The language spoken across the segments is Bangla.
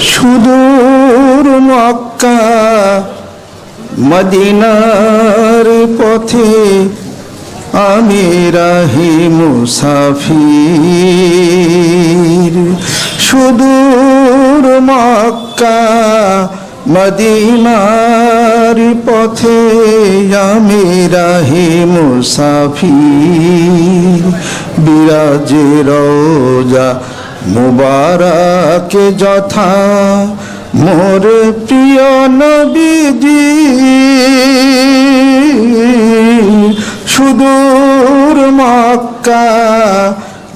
সুদূর মক্কা মদিনার পথে আমি রাহি মুসাফির। সুদূর মক্কা মদিনার পথে আমি রাহি মুসাফির। বিরাজে রোজা মুবারক যথা মোর প্রিয় নবীজি। সুদূর মক্কা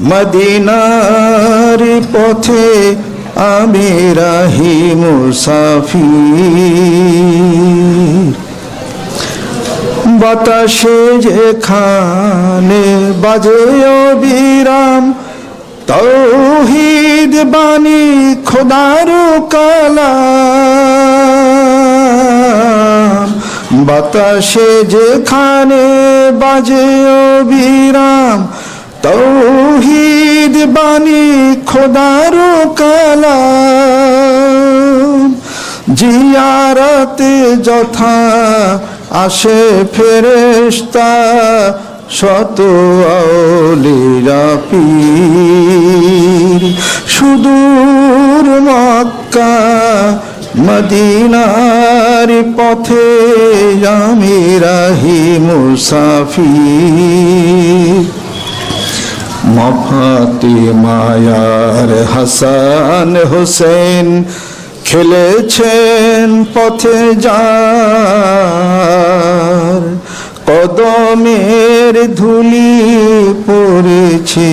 মদিনার পথে আমি রাহি মুসাফির। বাতাসে যেখানে বাজে অবিরাম তৌহিদ বাণী খোদার কালাম। বাতাসে যেখানে বাজে অবিরাম, তৌহিদ বাণী খোদার কালাম। জিয়ারতে যথা আসে ফেরেশতা শত আউলিয়া পীর সুদূর মক্কা, মদিনার পথে আমি রাহি মুসাফির। মফাতি মায়ার হাসান হোসেন খেলেছেন পথে যার কদমের ধুলি পড়েছে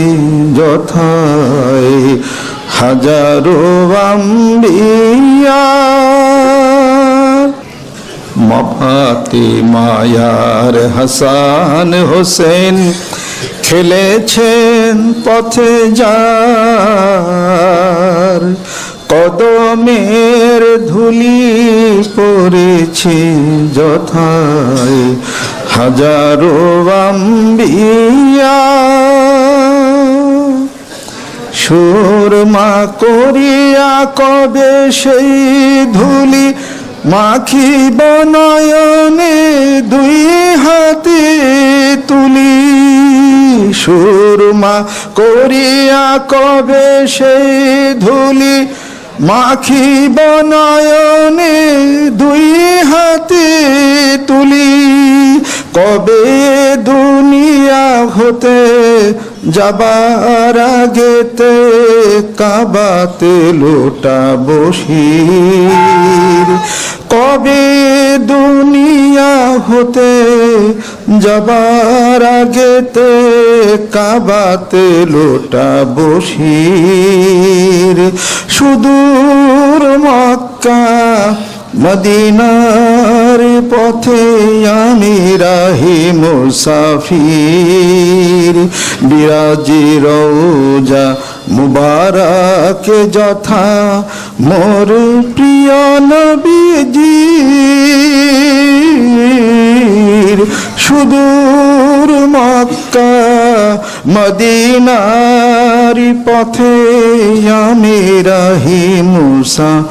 যথায় হাজারো মফাতে মায়ার হাসান হোসেন খেলেছেন পথে যার। কদমের ধুলি পড়েছে যথায় হাজারো আম্বিয়া সুরমা করিয়া কবে সেই ধুলি মাখি বনয়নে দুই হাতে তুলি? সুরমা করিয়া কবে সেই ধুলি মাখি বনয়নে দুই হাতে তুলি? কবে দুনিয়া হতে যাবার আগেতে কাবাতে লোটা বসির? কবে দুনিয়া হতে যাবার আগেতে কাবাতে লোটা বসির? সুদূর মক্কা মদিনার পথে আমি রাহি মুসাফির। বিরাজি রোজা মুবারক যথা মোর প্রিয় নবীজির। সুদূর মক্কা মদিনারি পথে আমি রাহি মুসাফির।